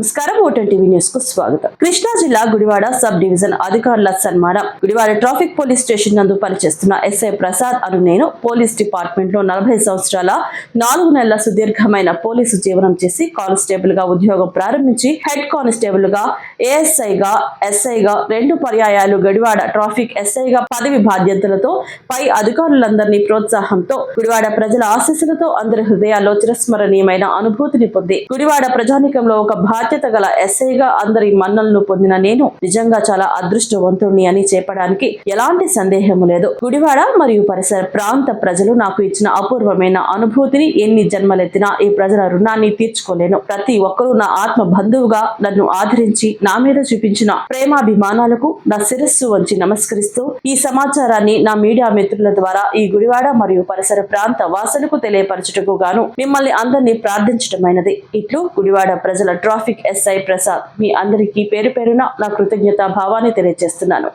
నమస్కారం. Vote on TV న్యూస్కు స్వాగతం. కృష్ణా జిల్లా గుడివాడ సబ్ డివిజన్ అధికారుల సన్మానం. గుడివాడ ట్రాఫిక్ పోలీస్ స్టేషన్ నందు పనిచేస్తున్న ఎస్ఐ ప్రసాద్ అను నేను పోలీస్ డిపార్ట్మెంట్లో నలభై సంవత్సరాల నాలుగు నెలల సుదీర్ఘమైన పోలీసు జీవనం చేసి కానిస్టేబుల్గా ఉద్యోగం ప్రారంభించి హెడ్ కానిస్టేబుల్గా ఏఎస్ఐ గా ఎస్ఐ గా రెండు పర్యాయాలు గడివాడ ట్రాఫిక్ ఎస్ఐ గా పదవి బాధ్యతలతో పై అధికారులందరినీ ప్రోత్సాహంతో గుడివాడ ప్రజల ఆశీస్సులతో అందరి హృదయాల్లో చిరస్మరణీయమైన అనుభూతిని పొంది గుడివాడ ప్రజానికంలో ఒక బాధ్యత గల ఎస్ఐగా అందరి మన్నలను పొందిన నేను నిజంగా చాలా అదృష్టవంతుణ్ణి అని చెప్పడానికి ఎలాంటి సందేహము లేదు. గుడివాడ మరియు పరిసర ప్రాంత ప్రజలు నాకు ఇచ్చిన అపూర్వమైన అనుభూతిని ఎన్ని జన్మలెత్తినా ఈ ప్రజల రుణాన్ని తీర్చుకోలేను. ప్రతి ఒక్కరూ నా ఆత్మ బంధువుగా నన్ను ఆదరించి నా మీద చూపించిన ప్రేమాభిమానాలకు నా శిరస్సు వంచి నమస్కరిస్తూ ఈ సమాచారాన్ని నా మీడియా మిత్రుల ద్వారా ఈ గుడివాడ మరియు పరిసర ప్రాంత వాసులకు తెలియపరచుటకు గాను మిమ్మల్ని అందరినీ ప్రార్థించటమైనది. ఇట్లు గుడివాడ ప్రజల ట్రాఫిక్ ఎస్ఐ ప్రసాద్ మీ అందరికీ పేరు పేరున నా కృతజ్ఞత భావాన్ని తెలియజేస్తున్నాను.